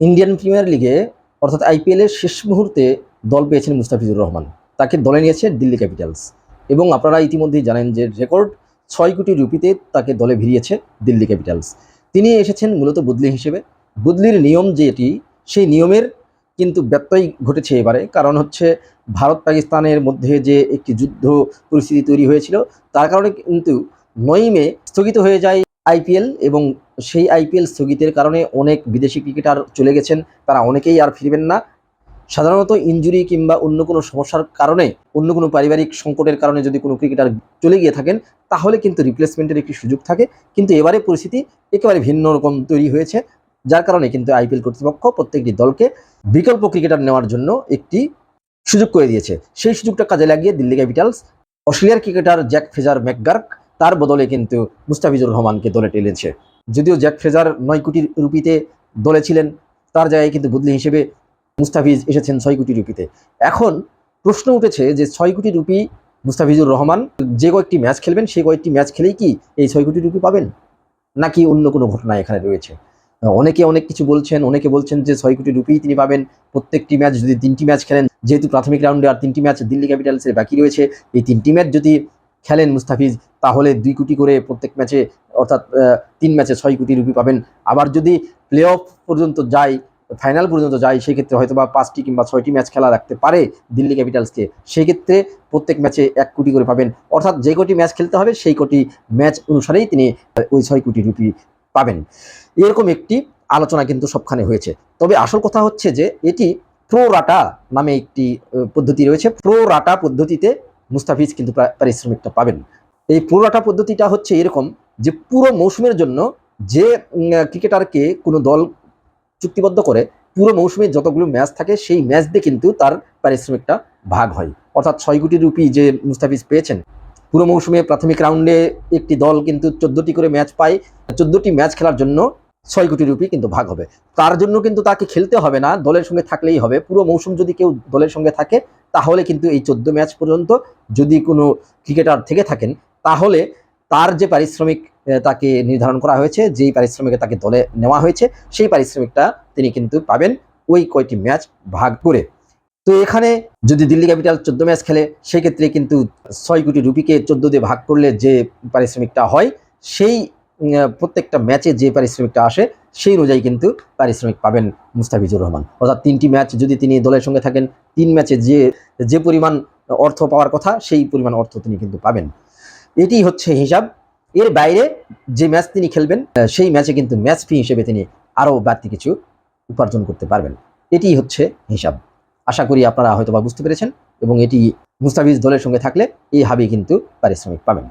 Indian premier লিগে অর্থাৎ আইপিএলের শেষ মুহূর্তে দল পেয়েছেন মুস্তাফিজুর রহমান। তাকে দলে নিয়েছে দিল্লি ক্যাপিটালস। এবং আপনারা ইতিমধ্যেই জানেন যে রেকর্ড ছয় কোটি রুপিতে তাকে দলে ভিড়িয়েছে দিল্লি ক্যাপিটালস। তিনি এসেছেন মূলত বদলি হিসেবে। বদলির নিয়ম যেটি, সেই নিয়মের কিন্তু ব্যত্যয় ঘটেছে এবারে। কারণ হচ্ছে ভারত পাকিস্তানের মধ্যে যে একটি যুদ্ধ পরিস্থিতি তৈরি হয়েছিল, তার কারণে কিন্তু নয় মে স্থগিত হয়ে যায় আইপিএল এবং সেই আইপিএল স্থগিতের কারণে অনেক বিদেশি ক্রিকেটার চলে গেছেন। তারা অনেকেই আর ফিরবেন না। সাধারণত ইনজুরি কিংবা অন্য কোনো সমস্যার কারণে, অন্য কোনো পারিবারিক সংকটের কারণে যদি কোনো ক্রিকেটার চলে গিয়ে থাকেন, তাহলে কিন্তু রিপ্লেসমেন্টের একটি সুযোগ থাকে। কিন্তু এবারে পরিস্থিতি একেবারে ভিন্ন রকম তৈরি হয়েছে, যার কারণে কিন্তু আইপিএল কর্তৃপক্ষ প্রত্যেকটি দলকে বিকল্প ক্রিকেটার নেওয়ার জন্য একটি সুযোগ করে দিয়েছে। সেই সুযোগটা কাজে লাগিয়ে দিল্লি ক্যাপিটালস, অস্ট্রেলিয়ার ক্রিকেটার জ্যাক ফেজার ম্যাকগার্ক তার বদলে কিন্তু মুস্তাফিজুর রহমানকে দলে টেনেছে। যদিও জ্যাক ফ্রেজার নয় কোটি রুপিতে দলে ছিলেন, তার জায়গায় কিন্তু বদলি হিসেবে মুস্তাফিজ এসেছেন ছয় কোটি রুপিতে। এখন প্রশ্ন উঠেছে যে ছয় কোটি রুপি মুস্তাফিজুর রহমান যে কয়েকটি ম্যাচ খেলবেন সেই কয়েকটি ম্যাচ খেলেই কি এই ছয় কোটি রুপি পাবেন? নাকি অন্য কোনো ঘটনা এখানে রয়েছে? অনেকে অনেক কিছু বলছেন, অনেকে বলছেন যে ছয় কোটি রুপি তিনি পাবেন। প্রত্যেকটি ম্যাচ যদি তিনটি ম্যাচ খেলেন, যেহেতু প্রাথমিক রাউন্ডে আর তিনটি ম্যাচ দিল্লি ক্যাপিটালসের বাকি রয়েছে, এই তিনটি ম্যাচ যদি খেলেন মুস্তাফিজ, তাহলে দুই কোটি করে প্রত্যেক ম্যাচে, অর্থাৎ তিন ম্যাচে ছয় কোটি রুপি পাবেন। আবার যদি প্লে অফ পর্যন্ত যায় ফাইনাল পর্যন্ত যায়, সেক্ষেত্রে হয়তো বা পাঁচটি কিংবা ছয়টি ম্যাচ খেলা রাখতে পারে দিল্লি ক্যাপিটালসকে। সেক্ষেত্রে প্রত্যেক ম্যাচে এক কোটি করে পাবেন। অর্থাৎ যে কোটি ম্যাচ খেলতে হবে, সেই কোটি ম্যাচ অনুসারেই তিনি ওই ছয় কোটি রুপি পাবেন। এরকম একটি আলোচনা কিন্তু সবখানে হয়েছে। তবে আসল কথা হচ্ছে যে, এটি প্রো রাটা নামে একটি পদ্ধতি রয়েছে। প্রো রাটা পদ্ধতিতে মুস্তাফিজ কিন্তু পারিশ্রমিকটা পাবেন। এই প্রো রাটা পদ্ধতিটা হচ্ছে এরকম যে পুরো মৌসুমের জন্য যে ক্রিকেটারকে কোনো দল চুক্তিবদ্ধ করে, পুরো মৌসুমে যতগুলো ম্যাচ থাকে সেই ম্যাচ দিয়ে কিন্তু তার পারিশ্রমিকটা ভাগ হয়। অর্থাৎ ছয় কোটি রুপি যে মুস্তাফিজ পেয়েছেন, পুরো মৌসুমে প্রাথমিক রাউন্ডে একটি দল কিন্তু চোদ্দোটি করে ম্যাচ পায়, চোদ্দোটি ম্যাচ খেলার জন্য ছয় কোটি রুপি কিন্তু ভাগ হবে। তার জন্য কিন্তু তাকে খেলতে হবে না, দলের সঙ্গে থাকলেই হবে। পুরো মৌসুম যদি কেউ দলের সঙ্গে থাকে, তাহলে কিন্তু এই চোদ্দ ম্যাচ পর্যন্ত যদি কোনো ক্রিকেটার থেকে থাকেন, তাহলে তার যে পারিশ্রমিক তাকে নির্ধারণ করা হয়েছে, যেই পারিশ্রমিকে তাকে দলে নেওয়া হয়েছে, সেই পারিশ্রমিকটা তিনি কিন্তু পাবেন ওই কয়টি ম্যাচ ভাগ করে। তো এখানে যদি দিল্লি ক্যাপিটাল চোদ্দ ম্যাচ খেলে, সেক্ষেত্রে কিন্তু ছয় কোটি রুপিকে চোদ্দ দিয়ে ভাগ করলে যে পারিশ্রমিকটা হয়, সেই প্রত্যেকটা ম্যাচে যে পারিশ্রমিকটা আসে, সেই অনুযায়ী কিন্তু পারিশ্রমিক পাবেন মুস্তাফিজুর রহমান। অর্থাৎ তিনটি ম্যাচ যদি তিনি দলের সঙ্গে থাকেন, তিন ম্যাচে যে যে পরিমাণ অর্থ পাওয়ার কথা, সেই পরিমাণ অর্থ তিনি কিন্তু পাবেন। এটি হচ্ছে হিসাব। এর বাইরে যে ম্যাচ তিনি খেলবেন সেই ম্যাচে কিন্তু ম্যাচ ফি হিসেবে তিনি আরও বাড়তি কিছু উপার্জন করতে পারবেন। এটি হচ্ছে হিসাব। আশা করি আপনারা হয়তোবা বুঝতে পেরেছেন এবং এটি মুস্তাফিজ দলের সঙ্গে থাকলে এইভাবেই কিন্তু পারিশ্রমিক পাবেন।